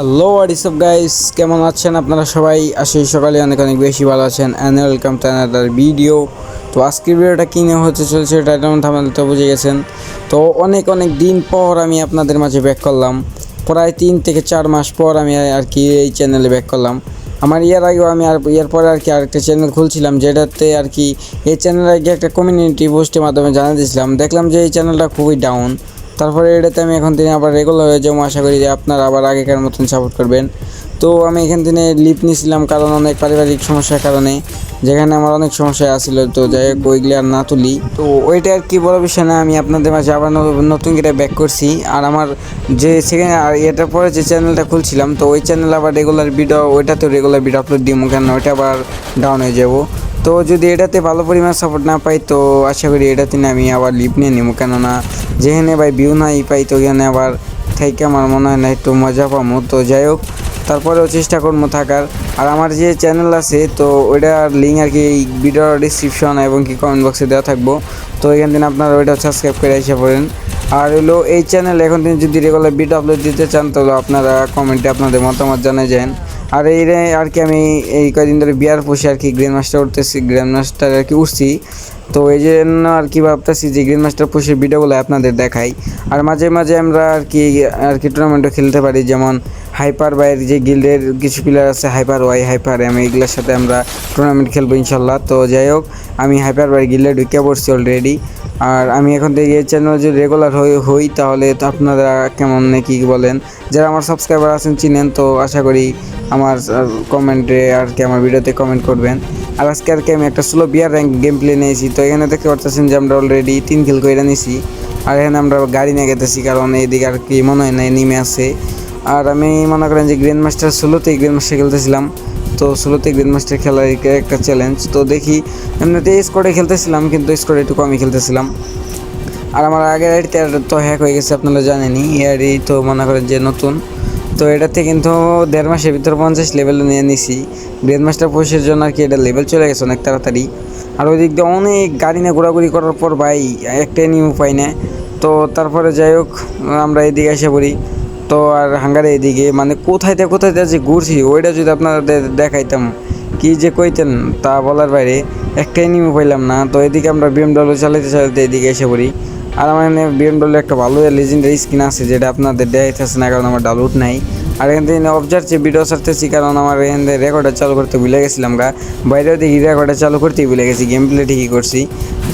Hello আর WhatsApp guys কেমন আছেন আপনারা সবাই? আসি সকালে অনেক অনেক বেশি ভালো আছেন and welcome to another video তো আজকের ভিডিওটা কী নিয়ে হতে চলছে টাইটেল থামালে তো বুঝে গেছেন। তো অনেক অনেক দিন পর আমি আপনাদের মাঝে ব্যাক করলাম। প্রায় তিন থেকে চার মাস পর আমি আর কি এই চ্যানেলে ব্যাক করলাম। আমার ইয়ার আগেও আমি আর ইয়ার পরে আর কি আরেকটা চ্যানেল খুলছিলাম, যেটাতে আর কি এই চ্যানেলে কি একটা কমিউনিটি পোস্টের মাধ্যমে জানা দিয়েছিলাম। দেখলাম যে এই চ্যানেলটা খুবই ডাউন তারপরে এটাতে আমি এখন থেকে আবার রেগুলার হয়ে যাব, আশা করি যে আপনারা আবার আগেকার মতন সাপোর্ট করবেন। তো আমি এখান থেকে লিপ নিয়েছিলাম কারণ অনেক পারিবারিক সমস্যার কারণে, যেখানে আমার অনেক সমস্যা আসছিল তো যাই হোক ওইগুলি আর না তুলি। তো ওইটা আর কি বড় বিষয় না, আমি আপনাদের মাঝে আবার নতুন করে ব্যাক করছি। আর আমার যে সেখানে, আর এটার পরে যে চ্যানেলটা খুলছিলাম, তো ওই চ্যানেল আবার রেগুলার ভিডিও ওইটাতে রেগুলার ভিডিও আপলোড দিব কেন ওইটা আবার ডাউন হয়ে যাব। তো যদি এটাতে ভালো পরিমাণ সাপোর্ট না পাই, তো আশা করি এটাতে আমি আবার লিপ নিয়ে নিবো। কেননা যেখানে ভাই ভিউ নাই পাই, তো ওখানে আবার থেকে আমার মনে হয় না একটু মজা পাবো। তো যাই হোক, তারপরেও চেষ্টা করব থাকার। আর আমার যে চ্যানেল আছে, তো ওইটার লিঙ্ক আর কি ভিডিওর ডিসক্রিপশন এবং কি কমেন্ট বক্সে দেওয়া থাকব। তো এখান থেকে আপনারা ওইটা সাবস্ক্রাইব করে এসে পড়েন। আর হলো এই চ্যানেল এখন যদি রেগুলার ভিডিও আপলোড দিতে চান, তাহলে আপনারা কমেন্টে আপনাদের মতামত জানাই যান। আর এই আর কি আমি এই কয়দিন ধরে বিয়ার পুষে আর কি গ্র্যান্ড মাস্টার উঠতেছি গ্র্যান্ড মাস্টার আর কি উঠছি। তো এই জন্য আর কি ভাবতেছি যে গ্রিন মাস্টার পুষের ভিডিওগুলো আপনাদের দেখাই। আর মাঝে মাঝে আমরা আর কি আর কি টুর্নামেন্টও খেলতে পারি, যেমন হাইপার বাইয়ের যে গিল্ডের কিছু প্লেয়ার আছে হাইপার ওয়াই হাইপার এম এগুলোর সাথে আমরা টুর্নামেন্ট খেলব ইনশাল্লাহ তো যাই হোক, আমি হাইপার বাই গিল্ডে ঢুকে পড়ছি অলরেডি আর আমি এখন থেকে এই চ্যানেল যদি রেগুলার হই হই, তাহলে তো আপনারা কেমন নাকি বলেন? যারা আমার সাবস্ক্রাইবার আছেন, চিনেন, তো আশা করি আমার কমেন্টে আর কি আমার ভিডিওতে কমেন্ট করবেন। আর আজকে আর কি আমি একটা স্লো বিয়ার র্যাঙ্ক গেম প্লে নিয়েছি, তো এখানে দেখতে পাচ্ছেন যে আমরা অলরেডি তিন কিল করে নিয়েছি আর এখানে আমরা গাড়ি নিয়ে গেতেছি, কারণ এইদিকে আর কি মনে হয় না নেমে আছে। আর আমি মনে করেন যে গ্র্যান্ড মাস্টার ষোলোতেই গ্র্যান্ড মাস্টার খেলতেছিলাম, তো ষোলোতে গ্র্যান্ড মাস্টার খেলার একটা চ্যালেঞ্জ তো দেখি এমনিতে স্কোয়াডে খেলতেছিলাম, কিন্তু স্কোয়াডে একটু কমই খেলতেছিলাম। আর আমার আগের আইডিতে তো হ্যাক হয়ে গেছে, আপনারা জানেনই, এই তো মনে করেন যে নতুন। তো এটাতে কিন্তু দেড় মাসের ভিতর পঞ্চাশ লেভেল নিয়ে নিছি। গ্রেড মাস্টার পোষের জন্য আর কি এটা লেভেল চলে গেছে অনেক তাড়াতাড়ি। আর ওই দিক দিয়ে অনেক গাড়ি নিয়ে ঘোরাঘুরি করার পর ভাই একটা নিউ পাই না তো তারপরে যাই হোক, আমরা এদিকে এসে পড়ি। তো আর হাঙ্গারে এদিকে মানে কোথায় থেকে কোথায় যে ঘুরছি, ওইটা যদি আপনাদের দেখাইতাম, কি যে কইতেন তা বলার বাইরে একটাই নিমে পাইলাম না। তো এদিকে আমরা বিএমডব্লিউ চালাইতে চালাইতে এদিকে এসে পড়ি। আর আমার এখানে বিএমডব্লিউ একটা ভালো লেজেন্ডারি স্কিন আছে, যেটা আপনাদের দেখাইতেছে না, কারণ আমার ডাউনলোড নাই। আর এখান থেকে অবজার্ভ যে ভিডিও সারতেছি কারণ আমার এখান থেকে রেকর্ডার চালু করতে ভুলে গেছিলাম গা। বাইরেও দেখি রেকর্ডার চালু করতেই ভুলে গেছি গেম প্লে ঠিকই করছি।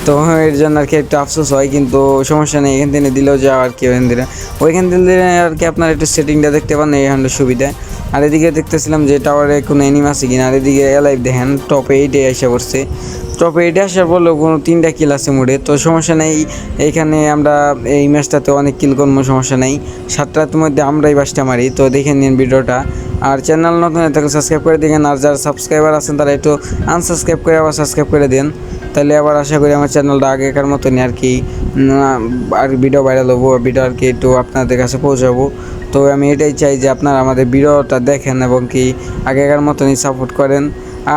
তো এর জন্য আর কি একটু আফসোস হয়, কিন্তু সমস্যা নেই, এখান থেকে দিলেও যাও আর কি, ওখান থেকে। ওইখান থেকে আর কি আপনার একটু সেটিংটা দেখতে পান, এই হলো সুবিধা। আর এদিকে দেখতেছিলাম যে টাওয়ারে কোনো এনিম আছে কিনা, আর এদিকে এলাইভ দেখেন টপ এইটে এসে পড়ছে। টপ এইটে আসার পরলেও কোনো তিনটা কিল আছে মোড়ে, তো সমস্যা নেই এইখানে আমরা এই ম্যাচটাতে অনেক কিল করব, সমস্যা নেই। সাতটার মধ্যে আমরাই বাসটা মারি, তো দেখে নিন ভিডিওটা আর চ্যানেল নতুন তাকে সাবস্ক্রাইব করে দিন আর যারা সাবস্ক্রাইবার আছেন তারা একটু আনসাবস্ক্রাইব করে আবার সাবস্ক্রাইব করে দিন। তাহলে আবার আশা করি আমার চ্যানেলটা আগেকার মতনই আর কি আর ভিডিও ভাইরাল হব ভিডিও আর কি একটু আপনাদের কাছে পৌঁছাবো। তো আমি এটাই চাই যে আপনারা আমাদের ভিডিওটা দেখেন এবং কি আগেকার মতনই সাপোর্ট করেন।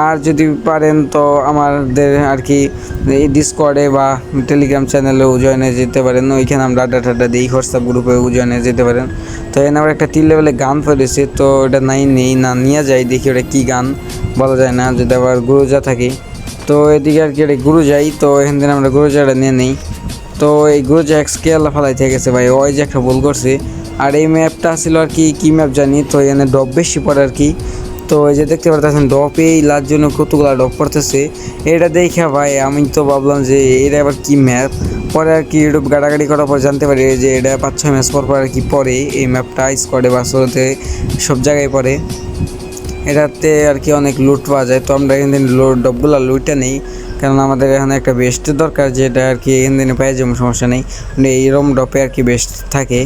আর যদি পারেন তো আমাদের আর কি এই ডিসকর্ডে বা টেলিগ্রাম চ্যানেলেও জয়েনে যেতে পারেন। ওইখানে আমরা আড্ডা টাড্ডা দিই হোয়াটসঅ্যাপ গ্রুপে জয়েনে যেতে পারেন। তো এখানে আবার একটা তিন লেভেলে গান পড়েছে, তো ওটা নাই, নেই না, নিয়ে যাই, দেখি ওটা কী গান, বলা যায় না, যদি আবার গুরুজা থাকি। তো এদিকে আর কি এটা গুরু যাই তো এখান থেকে আমরা গুরুজাটা নিয়ে নিই। তো এই গুরুজা এক স্কেল ফালাইতে গেছে ভাই, ওই যে একটা ভুল করছে। আর এই ম্যাপটা ছিল আর কি, কী ম্যাপ জানি, তো এখানে ডব বেশি পড়ে আর কি। তো এই যে দেখতে পারতেছেন, ডপ এই লার জন্য কতগুলো ডপ পড়তেছে, এটা দেখে ভাই আমি তো ভাবলাম যে এটা আবার কি ম্যাপ? পরে আর কি ইউটিউব গাড়াগাড়ি করার পর জানতে পারি যে এটা পাঁচ ছয় ম্যাচ পর পর আর কি পরে এই ম্যাপটা স্কোয়াডে বা সোলোতে সব জায়গায় পড়ে। এটাতে আর কি অনেক লুট পাওয়া যায়। তো আমরা এখান থেকে ডবগুলো লুটটা নেই। কারণ আমাদের এখানে একটা বেস্ট দরকার, যেটা আর কি এখান থেকে পাই যেমন সমস্যা নেই। মানে এইরকম ডপে আর কি বেস্ট থাকে।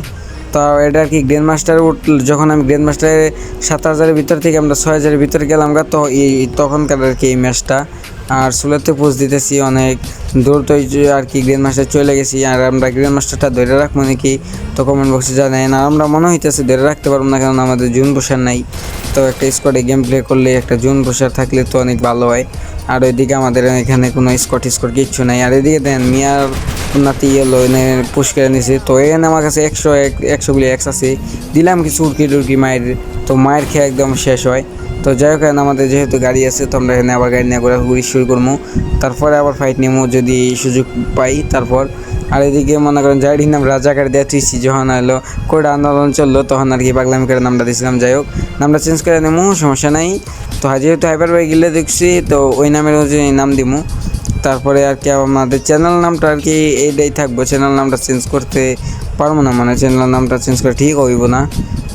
তো এটা আর কি গ্র্যান্ড মাস্টার উঠল যখন আমি গ্র্যান্ড মাস্টারে সাত হাজারের ভিতর থেকে আমরা ছয় হাজারের ভিতরে গেলাম গা, তো এই তখনকার আর কি এই ম্যাচটা আর সুলেতে পোস্ট দিতেছি অনেক। দূর তো আর কি গ্র্যান্ড মাস্টার চলে গেছি, আর আমরা গ্র্যান্ড মাস্টারটা ধরে রাখব নাকি? তো কমেন্ট বক্সে জানাই না আমরা মনে হইতেছে ধরে রাখতে পারব না কারণ আমাদের জুন বসার নাই। তো একটা স্কোয়াডে গেম প্লে করলে একটা জুন বসার থাকলে তো অনেক ভালো হয়। আর ওইদিকে আমাদের এখানে কোনো স্কট স্কট কিচ্ছু নাই। আর এদিকে দেন মিয়ার নাতি এলো এনে পুশ করে নিছে। তো এখানে আমার কাছে একশো এক একশো গুলি এক্স আছে। দিলাম কিছু উড়কি টুরকি মায়ের। তো মায়ের খেয়ে একদম শেষ হয়। তো যাই হোক আমাদের যেহেতু গাড়ি আছে, তো আমরা এখানে আবার গাড়ি নিয়ে ঘোরাঘুরি শুরু করব। তারপরে আবার ফাইট নেব যদি সুযোগ পাই তারপর। আর এদিকে মনে করেন যাই নাম রাজা রাজাকার দেওয়া তুইছি যখন এলো কোটা আন্দোলন চলল, তখন আর কি পাগলামি করে নামটা দিয়েছিলাম যাই হোক, নামটা চেঞ্জ করে নেব, সমস্যা নাই। তো যেহেতু হাইপার বাই গিলে দেখছি, তো ওই নামের নাম দিমু তারপরে আর কি আমাদের চ্যানেল নামটা আর কি এইটাই থাকব চ্যানেল নামটা চেঞ্জ করতে পারব না মানে চ্যানেল নামটা চেঞ্জ করে ঠিক হইব না।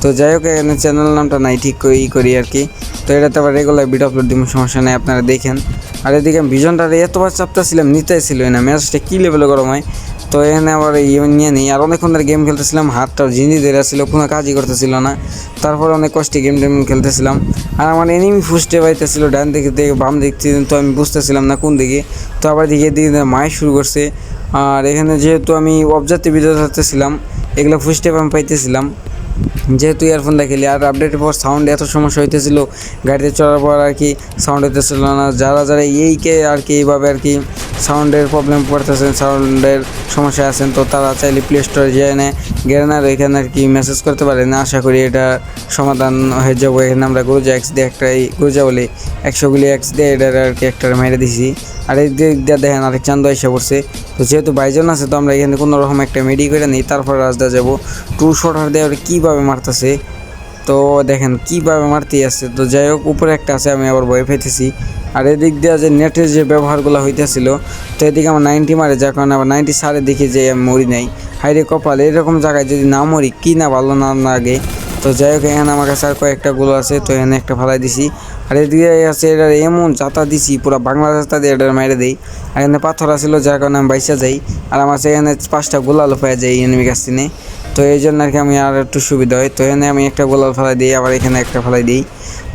তো যাই হোক, এখানে চ্যানেল নামটা নাই, ঠিক করি করি আর কি। তো এটাতে আবার রেগুলার ভিডিও আপলোড দিব, সমস্যা নেই, আপনারা দেখেন। আর এদিকে ভিজনটা এতবার চাপতেছিলাম নিতেছিলো না ম্যাচটা কী লেভেলে গরম হয়? তো এখানে আবার ইয়ে নিয়ে নিই। আর অনেকক্ষণ ধরে গেম খেলতেছিলাম, হাতটা জিনি ধরে ছিল, কোনো কাজই করতেছিল না। তারপর অনেক কষ্টে গেম টেম খেলতেছিলাম। আর আমার এনিমি ফুসতে পাইতেছিল, ডান দিকে থেকে বাম দিক থেকে, তো আমি বুঝতেছিলাম না কোন দিকে। তো আবার দিকে দিকে মায় শুরু করছে। আর এখানে যেহেতু আমি অবজার্ভে ভিডিও ধরতেছিলাম এগুলো ফুস্টেপ আমি পাইতেছিলাম। যেহেতু ইয়ারফোনটা খেলি আর আপডেটের পর সাউন্ড এত সমস্যা হইতেছিল, গাড়িতে চলার পর আর কি সাউন্ড হইতেছিল না। যারা যারা এইকে আর কি এইভাবে আর কি সাউন্ডের প্রবলেম পড়তেছেন সাউন্ডের সমস্যা আছেন, তো তারা চাইলে প্লে স্টোরে যেয়ে নেয় গেরেনার এখানে আর কি মেসেজ করতে পারেন আশা করি এটা সমাধান হয়ে যাব। এখানে আমরা গুরুজা এক্স দিয়ে একটা গুরুজা বলি একশোগুলি এক্স দিয়ে এটার আর কি একটা মেরে দিছি। আর এই দিক দিয়ে দেখেন আরেক চান্দ এসে পড়ছে। তো যেহেতু বাইজন আছে, তো আমরা এখানে কোনো রকম একটা মেডি করে নিই, তারপর রাজদা যাব। টু শটার দিয়ে কীভাবে মারতেছে। তো দেখেন কীভাবে মারতে আসছে তো যাই হোক, উপরে একটা আছে, আমি আবার ভয় পেতেছি আর এদিক দিয়ে যে নেটের যে ব্যবহারগুলো হইতেছিল, তো এদিকে আমার নাইনটি মারে, যার কারণে আবার নাইনটি সারে দেখি যে আমি মরি নাই। হাইরে কপাল এরকম জায়গায় যদি না মরি, কি না ভালো না লাগে। তো যাই হোক, এখানে আমার কাছে আর কয়েকটা গুলো আছে, তো এখানে একটা ফালাই দিছি। আর এদিকে আছে এটার এমন চাতা দিছি, পুরো বাংলা চাতা দিয়ে এটার মেরে দেই। আর এখানে পাথর আছিল, যার কারণে আমি বাইসা যাই। আর আমার এখানে পাঁচটা গোলালো পাওয়া যায় এনিমি কাছ থেকে। তো এই জন্য আর কি আমি আর একটু সুবিধা হয়। তো এখানে আমি একটা গোলাল ফেলাই দিই, আবার এখানে একটা ফেলাই দিই।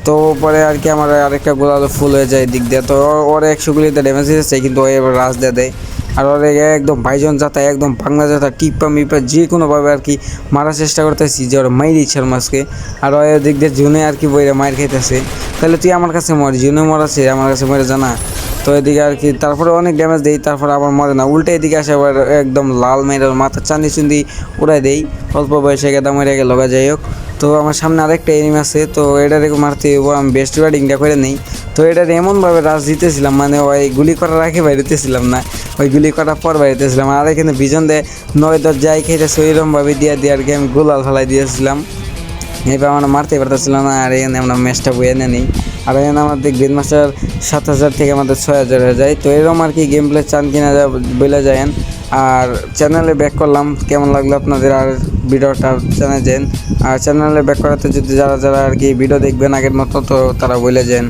তো পরে আর কি আমার আরেকটা গোলাল ফুল হয়ে যায় দিক দিয়ে। তো ওর একশো গুলিতে ড্যামেজ দিয়েছে কিন্তু ও এবার রাস দিয়ে দেয়। আর ওর একদম ভাইজন যাতা একদম বাংলা যাতা টিপা মিপা যে কোনোভাবে আর কি মারার চেষ্টা করতেছি, যে ওর মাইর ইচ্ছার মাছকে আর ওর দিক দিয়ে জুনে আর কি বইরে মায়ের খাইতেছে। তাহলে তুই আমার কাছে মর, জুনে মরাছে, আমার কাছে মরে জানা তো এদিকে আর কি, তারপরে অনেক ড্যামেজ দেই, তারপরে আবার মরে না। উল্টে এদিকে আসে আবার একদম লাল মেয়ের মাথা চান্দি চুন্দি উড়াই দেই। অল্প বয়সে গেদা মরে গেল, যাই হোক। তো আমার সামনে আরেকটা এনিম আছে, তো এটারে মারতে হইব, আমি বেস্ট ব্যাটিংটা করে নেই। তো এটার এমনভাবে রাজ দিতেছিলাম মানে ওই গুলি করার আগে বাইরেতেছিলাম না, ওই গুলি করার পর বাইরেতেছিলাম। আর এখানে বিজন দেয় নয় দশ যাই খেয়েছে ওইরকমভাবে দিয়ে দিয়ে আর কি আমি গোলাল ফেলাই দিয়েছিলাম। এবার আমরা মারতে পারতেছিল না, আর এখানে আমরা ম্যাচটা বয়ে নেই। আর এখানে আমাদের গ্রেড মাস্টার সাত হাজার থেকে আমাদের ছয় হাজার হয়ে যায়। তো এরকম আর কি গেম প্লে চান কিনা বলে যায় আর চ্যানেলে ব্যাক করলাম, কেমন লাগল আপনাদের? আর ভিডিওটা চ্যানেল যান আর চ্যানেলে ব্যাক করাতে যদি যারা যারা আর কি ভিডিও দেখবেন আগের মতো, তো তারা বলে যান